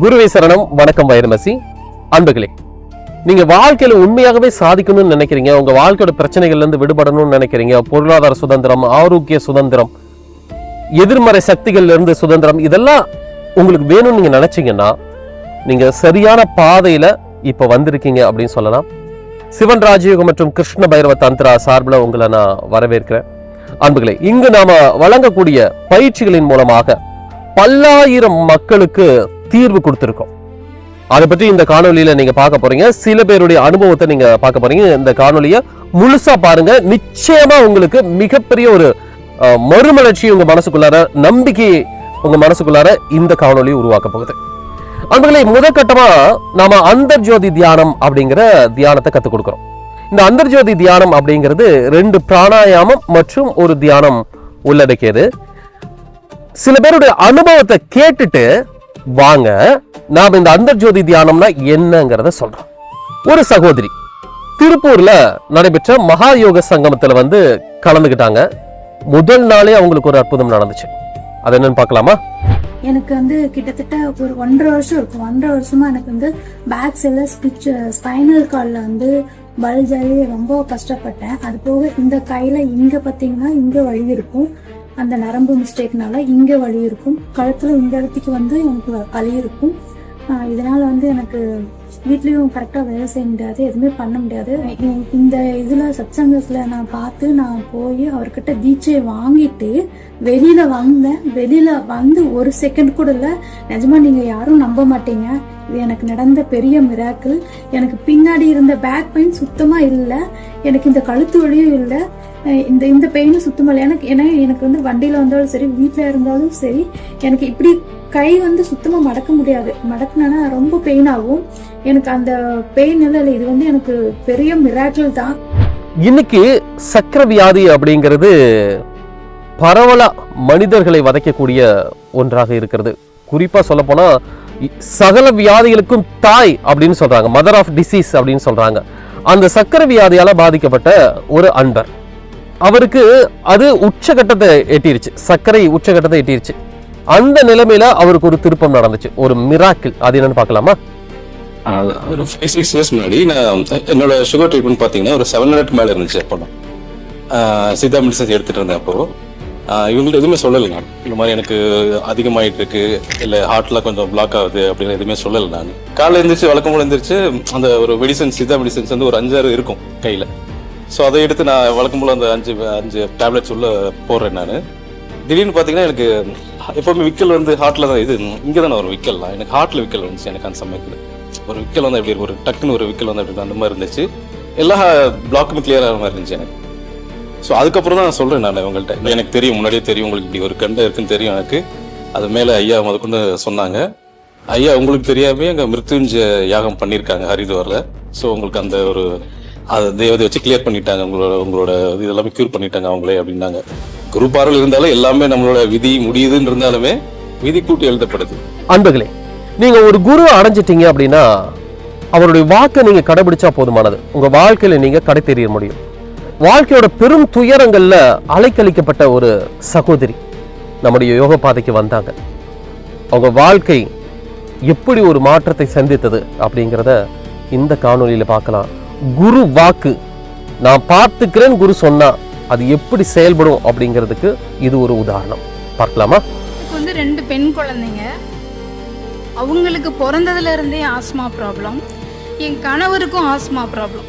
குருவை சரணம். வணக்கம் வைரமசி அன்புகளே நீங்க வாழ்க்கையில உண்மையாகவே சாதிக்கணும்னு நினைக்கிறீங்க. உங்க வாழ்க்கையோட பிரச்சனைகள்ல இருந்து விடுபடணும்னு நினைக்கிறீங்க. பொருளாதார சுதந்திரம் ஆரோக்கிய சுதந்திரம் எதிர்மறை சக்திகள்ல இருந்து சுதந்திரம் இதெல்லாம் உங்களுக்கு வேணும்னு நீங்க நினைச்சீங்கன்னா நீங்க சரியான பாதையில இப்ப வந்திருக்கீங்க அப்படின்னு சொல்லலாம். சிவன் ராஜயோகம் மற்றும் கிருஷ்ண பைரவ தந்திரா சார்பில் உங்களை நான் வரவேற்கிறேன். அன்புகளே இங்கு நாம வழங்கக்கூடிய பயிற்சிகளின் மூலமாக பல்லாயிரம் மக்களுக்கு தீர்வு கொடுத்திருக்கோம். அதை பற்றி இந்த காணொலியில் நீங்க பார்க்க போறீங்க. சில பேருடைய அனுபவத்தை நீங்க பார்க்க போறீங்க. இந்த காணொலியை முழுசா பாருங்க. நிச்சயமா உங்களுக்கு மிகப்பெரிய ஒரு மறுமலர்ச்சி உங்க மனசுக்குள்ளார நம்பிக்கை உங்க மனசுக்குள்ளார இந்த காணொலி உருவாக்க போகுது. அன்புகளே முதற்கட்டமா நாம அந்தர்ஜோதி தியானம் அப்படிங்கிற தியானத்தை கற்றுக் கொடுக்குறோம். இந்த அந்தர்ஜோதி தியானம் அப்படிங்கிறது ரெண்டு பிராணாயாமம் மற்றும் ஒரு தியானம் உள்ளடக்கியது. சில பேருடைய அனுபவத்தை கேட்டுட்டு வாங்க நாம இந்த அந்தர்ஜோதி தியானம்னா என்னங்கிறத சொல்றோம். ஒரு சகோதரி திருப்பூர்ல நடைபெற்ற மகா யோக சங்கமத்துல வந்து கலந்துக்கிட்டாங்க முதல் நாளே அவங்களுக்கு ஒரு அற்புதம் நடந்துச்சு. அது என்னன்னு பார்க்கலாமா? எனக்கு வந்து கிட்டத்தட்ட ஒரு ஒன்றரை வருஷம் இருக்கும். ஒன்றரை வருஷமா எனக்கு வந்து பேக் சைட்ல ஸ்பிச் ஸ்பைனல் காலில் வந்து பல்ஜ் ரொம்ப கஷ்டப்பட்டேன். அது போக இந்த கையில இங்க பார்த்தீங்கன்னா இங்க வழி இருக்கும். அந்த நரம்பு மிஸ்டேக்னால இங்கே வலி இருக்கும். கழுத்தில் இந்த இடத்துக்கு வந்து எனக்கு வலி இருக்கும். இதனால் இதனால வந்து எனக்கு வீட்லேயும் கரெக்டாக வேலை செய்ய முடியாது எதுவுமே பண்ண முடியாது. இந்த இதில் சத்சங்கத்தில் நான் பார்த்து நான் போய் அவர்கிட்ட தீட்சையை வாங்கிட்டு வெளியில வந்தேன். வெளியில வந்து ஒரு செகண்ட் கூட இல்லை. நிஜமா நீங்க யாரும் நம்ப மாட்டீங்க. இது எனக்கு நடந்த பெரிய மிராக்கிள் எனக்கு பின்னாடி இருந்த பேக் பெயின் சுத்தமா இல்லை. எனக்கு இந்த கழுத்து வழியும் இல்லை. இந்த இந்த பெயினும் சுத்தமா இல்லை. எனக்கு ஏன்னா எனக்கு வந்து வண்டியில வந்தாலும் சரி வீட்டில் இருந்தாலும் சரி எனக்கு இப்படி கை வந்து சுத்தமா மடக்க முடியாது. மடக்குனா ரொம்ப பெயின் ஆகும். எனக்கு அந்த பெயின் இல்லை. இது வந்து எனக்கு பெரிய மிராக்கிள் தான். இன்னைக்கு சக்கர வியாதி அப்படிங்கிறது பரவலாக மனிதர்களை வதைக்கக்கூடிய ஒன்றாக இருக்கிறது. குறிப்பாக சொல்ல சகல வியாதிகளுக்கும் தாய் அப்படின்னு சொல்றாங்க. மதர் ஆஃப் டிசீஸ் அப்படின்னு சொல்றாங்க. அந்த சக்கரை வியாதியால பாதிக்கப்பட்ட ஒரு அன்பர். அவருக்கு அது உச்சகட்டத்தை எட்டிருச்சு. சர்க்கரை உச்சகட்டத்தை எட்டிருச்சு. அந்த நிலைமையில அவருக்கு ஒரு திருப்பம் நடந்துச்சு. ஒரு மிராக்கிள் அது என்னன்னு பார்க்கலாமா? ஒரு ஃபைவ் சிக்ஸ் இயர்ஸ் முன்னாடி நான் என்னோட சுகர் ட்ரீட்மெண்ட் பார்த்தீங்கன்னா ஒரு செவன் ஹண்ட்ரட் மேலே இருந்துச்சு அப்போ சித்தா மெடிசன்ஸ் எடுத்துட்டு இருந்தேன் அப்போ. இவங்கள்ட்ட எதுவுமே சொல்லலை நான். இந்த மாதிரி எனக்கு அதிகமாயிட்டு இருக்கு இல்லை ஹார்ட்லாம் கொஞ்சம் பிளாக் ஆகுது அப்படின்னு எதுவுமே சொல்லலை நான். காலையில் எழுந்திரிச்சு வழக்கம் போல எழுந்திரிச்சு அந்த ஒரு மெடிசன்ஸ் சித்தா மெடிசன்ஸ் வந்து ஒரு அஞ்சாறு இருக்கும் கையில். ஸோ அதை எடுத்து நான் வழக்கம் போல அந்த அஞ்சு அஞ்சு டேப்லெட்ஸ் உள்ள போடுறேன் நான். திடீர்னு பார்த்தீங்கன்னா எனக்கு எப்பவுமே விக்கல் வந்து ஹார்ட்ல தான் இது. இங்கே தானே ஒரு விக்கல்லாம் எனக்கு ஹார்ட்ல விக்கல் வந்துச்சு எனக்கு அந்த சமயத்தில். ஒரு விக்கல் வந்து எப்படி ஒரு டக்குன்னு ஒரு விக்கல் வந்து அப்படி அந்த மாதிரி இருந்துச்சு. எல்லா பிளாக்குமே கிளியர் ஆகிற மாதிரி இருந்துச்சு எனக்கு. ஸோ அதுக்கப்புறம் தான் நான் சொல்கிறேன் நான் இவங்கள்ட்ட எனக்கு தெரியும் முன்னாடியே தெரியும் உங்களுக்கு இப்படி ஒரு கண்டை இருக்குன்னு தெரியும் எனக்கு. அது மேலே ஐயா முதற்கொண்டு சொன்னாங்க. ஐயா உங்களுக்கு தெரியாமே அங்கே மிருத்யுஞ்ச யாகம் பண்ணியிருக்காங்க ஹரித்வாரில். ஸோ உங்களுக்கு அந்த ஒரு அதை தேவதை வச்சு கிளியர் பண்ணிட்டாங்க உங்களோட உங்களோட இது எல்லாமே க்யூர் பண்ணிட்டாங்க அவங்களே அப்படின்னாங்க. குரு பார்வையில் இருந்தாலும் எல்லாமே நம்மளோட விதி முடியுதுன்னு இருந்தாலுமே விதி கூட்டி எழுதப்படுது. அன்பர்களே நீங்க ஒரு குரு அடைஞ்சிட்டீங்க அப்படின்னா அவருடைய வாக்கை நீங்க கடைபிடிச்சா போதுமானது. உங்க வாழ்க்கையில நீங்க கடை தெரிய முடியும். வாழ்க்கையோட பெரும் துயரங்கள்ல அலைக்கழிக்கப்பட்ட ஒரு சகோதரி நம்முடைய யோக பாதைக்கு வந்தாங்க. அவங்க வாழ்க்கை எப்படி ஒரு மாற்றத்தை சந்தித்தது அப்படிங்கிறத இந்த காணொலியில் பார்க்கலாம். குரு வாக்கு நான் பார்த்துக்கிறேன் குரு சொன்னா அது எப்படி செயல்படும் அப்படிங்கிறதுக்கு இது ஒரு உதாரணம். பார்க்கலாமா? வந்து ரெண்டு பெண் குழந்தைங்க. அவங்களுக்கு பிறந்ததுல இருந்தே ஆஸ்மா ப்ராப்ளம் என் கணவருக்கும் ஆஸ்மா ப்ராப்ளம்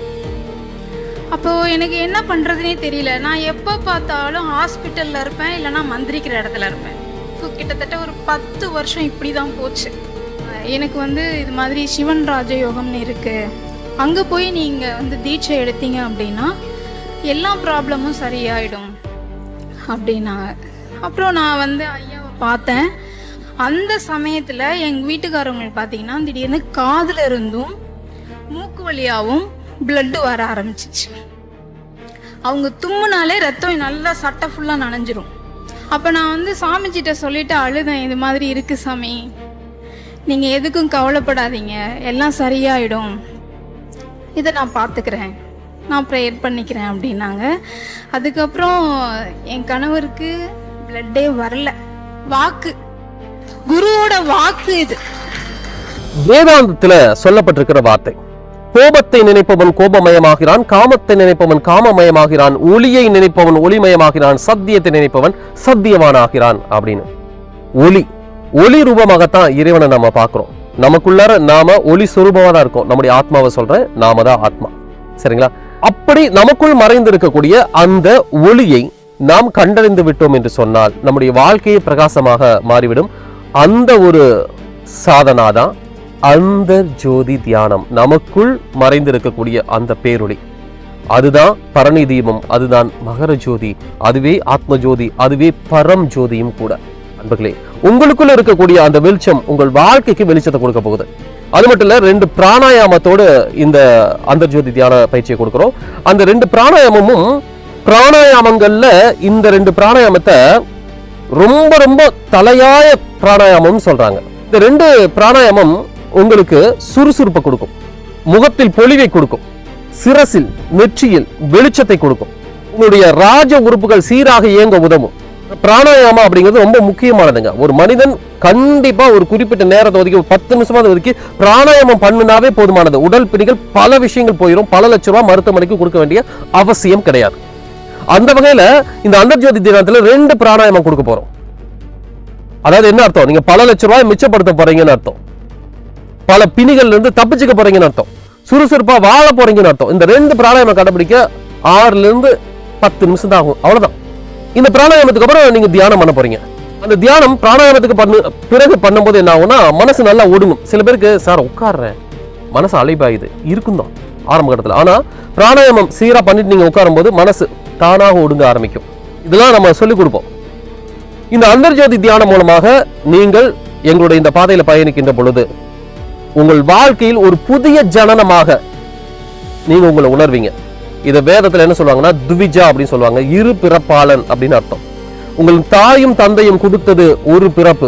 அப்போது எனக்கு என்ன பண்ணுறதுனே தெரியல. நான் எப்போ பார்த்தாலும் ஹாஸ்பிட்டலில் இருப்பேன் இல்லைன்னா மந்திரிக்கிற இடத்துல இருப்பேன். ஸோ கிட்டத்தட்ட ஒரு பத்து வருஷம் இப்படி தான் போச்சு. எனக்கு வந்து இது மாதிரி சிவன் ராஜயோகம்னு இருக்குது அங்கே போய் நீங்கள் வந்து தீட்சை எடுத்தீங்க அப்படின்னா எல்லா ப்ராப்ளமும் சரியாயிடும் அப்படின்னாங்க. அப்புறம் நான் வந்து ஐயாவை பார்த்தேன். அந்த சமயத்தில் எங்கள் வீட்டுக்காரவங்களுக்கு பார்த்தீங்கன்னா திடீர்னு காதில் இருந்தும் மூக்கு வழியாகவும் பிளட்டு வர ஆரம்பிச்சிச்சு. அவங்க தும்முனாலே ரத்தம் நல்லா சட்டை ஃபுல்லாக நனைஞ்சிரும். அப்போ நான் வந்து சாமிஜிட்ட சொல்லிட்டு அழுதேன் இது மாதிரி இருக்கு சாமி. நீங்கள் எதுக்கும் கவலைப்படாதீங்க. எல்லாம் சரியாயிடும். இதை நான் பார்த்துக்கிறேன். நான் ப்ரேயர் பண்ணிக்கிறேன் அப்படின்னாங்க. அதுக்கப்புறம் என் கணவருக்கு பிளட்டே வரல. வாக்கு. குருவோட வாக்கு இது. வேதாந்தத்தில் சொல்லப்பட்டிருக்கிற வார்த்தை. கோபத்தை நினைப்பவன் கோபமயமாகிறான் காமத்தை நினைப்பவன் காமமயமாகிறான் ஒளியை நினைப்பவன் ஒளிமயமாகிறான் சத்தியத்தை நினைப்பவன் சத்தியவானாகிறான் அப்படின்னு. ஒளி ஒளி ரூபமாகத்தான் இறைவனை நம்ம பார்க்கிறோம். நமக்குள்ளார நாம ஒளி சுரூபமாக தான் இருக்கோம். நம்முடைய ஆத்மாவை சொல்றேன் நாம தான் ஆத்மா. சரிங்களா? அப்படி நமக்குள் மறைந்து இருக்கக்கூடிய அந்த ஒளியை நாம் கண்டறிந்து விட்டோம் என்று சொன்னால் நம்முடைய வாழ்க்கையை பிரகாசமாக மாறிவிடும். அந்த ஒரு சாதனாதான் அந்த ஜோதி தியானம். நமக்குள் மறைந்திருக்கக்கூடிய அந்த பேரொளி. அதுதான் பரணி தீபம் அதுதான் மகர ஜோதி அதுவே ஆத்ம ஜோதி அதுவே பரம் ஜோதியும் கூட. அன்பர்களே உங்களுக்குள்ள இருக்கக்கூடிய அந்த வெளிச்சம் உங்கள் வாழ்க்கைக்கு வெளிச்சத்தை கொடுக்க போகுது. அது மட்டும் இல்ல ரெண்டு பிராணாயாமத்தோடு இந்த அந்த ஜோதி தியான பயிற்சியை கொடுக்குறோம். அந்த ரெண்டு பிராணாயாமமும் பிராணாயாமங்கள்ல இந்த ரெண்டு பிராணாயாமத்தை ரொம்ப ரொம்ப தலையாய பிராணாயாமம் சொல்றாங்க. இந்த ரெண்டு பிராணாயாமம் உங்களுக்கு சுறுசுறுப்பை கொடுக்கும். முகத்தில் பொலிவை கொடுக்கும். சிரசில் நெற்றியில் வெளிச்சத்தை கொடுக்கும். உங்களுடைய ராஜ உறுப்புகள் சீராக இயங்க உதவும். பிராணாயாமம் அப்படிங்கிறது ரொம்ப முக்கியமானதுங்க. ஒரு மனிதன் கண்டிப்பா ஒரு குறிப்பிட்ட நேரத்தை ஒதுக்கி ஒரு பத்து நிமிஷமாவது ஒதுக்கி பிராணாயாமம் பண்ணுனாவே போதுமானது. உடல் பிடிகள் பல விஷயங்கள் போயிடும் பல லட்ச ரூபா மருத்துவமனைக்கு கொடுக்க வேண்டிய அவசியம் கிடையாது. அந்த வகையில இந்த அந்தர்ஜோதி தினத்துல ரெண்டு பிராணாயாமம் கொடுக்க போறோம். அதாவது என்ன அர்த்தம்? நீங்க பல லட்ச ரூபாய் மிச்சப்படுத்த போறீங்கன்னு அர்த்தம். பல பிணிகள்ல இருந்து தப்பிச்சுக்க போறீங்கன்னு அர்த்தம். சுறுசுறுப்பா வாழ போறீங்கன்னு அர்த்தம். இந்த ரெண்டு பிராணாயாமம் கடைபிடிக்க ஆறுல இருந்து பத்து நிமிஷம் தான் ஆகும். அவ்வளவுதான். இந்த பிராணாயாமத்துக்கு அப்புறம் நீங்க தியானம் பண்ண போறீங்க. அந்த தியானம் பிராணாயாமத்துக்கு பண்ணு பிறகு பண்ணும்போது என்ன ஆகும்னா மனசு நல்லா ஒடுங்கும். சில பேருக்கு சார் உட்கார்றேன். மனசு அலைபாயுது. இருக்கும் தான் ஆரம்ப கட்டத்தில். ஆனா பிராணாயாமம் சீரா பண்ணிட்டு நீங்க உட்காரும்போது மனசு தானாக ஒடுங்க ஆரம்பிக்கும். இதெல்லாம் நம்ம சொல்லிக் கொடுப்போம். இந்த அந்தர்ஜோதி தியானம் மூலமாக நீங்கள் எங்களுடைய இந்த பாதையில் பயணிக்கின்ற பொழுது உங்கள் வாழ்க்கையில் ஒரு புதிய ஜனனமாக நீங்க உங்களை உணர்வீங்க. இதை வேதத்துல என்ன சொல்லுவாங்கன்னா துவிஜா அப்படின்னு சொல்லுவாங்க. இரு பிறப்பாளன் அப்படின்னு அர்த்தம். உங்கள் தாயும் தந்தையும் கொடுத்தது ஒரு பிறப்பு.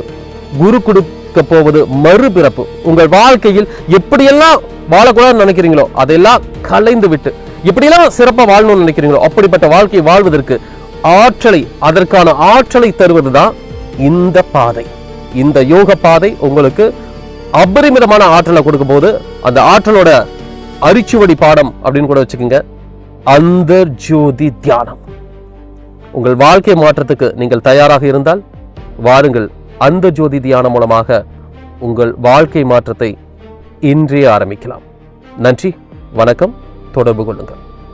குரு கொடுக்க போவது மறுபிறப்பு உங்கள் வாழ்க்கையில் எப்படியெல்லாம் வாழக்கூடாதுன்னு நினைக்கிறீங்களோ அதெல்லாம் கலைந்து விட்டு எப்படியெல்லாம் சிறப்பா வாழணும்னு நினைக்கிறீங்களோ அப்படிப்பட்ட வாழ்க்கையை வாழ்வதற்கு ஆற்றலை அதற்கான ஆற்றலை தருவதுதான் இந்த பாதை. இந்த யோக பாதை உங்களுக்கு அபரிமிதமான ஆற்றலை கொடுக்கும் போது அந்த ஆற்றலோட அரிச்சுவடி பாடம் அப்படின்னு கூட வச்சுக்கோங்க. அந்த ஜோதி தியானம். உங்கள் வாழ்க்கை மாற்றத்துக்கு நீங்கள் தயாராக இருந்தால் வாருங்கள். அந்த ஜோதி தியானம் மூலமாக உங்கள் வாழ்க்கை மாற்றத்தை இன்றே ஆரம்பிக்கலாம். நன்றி வணக்கம் தொடர்பு கொள்ளுங்கள்.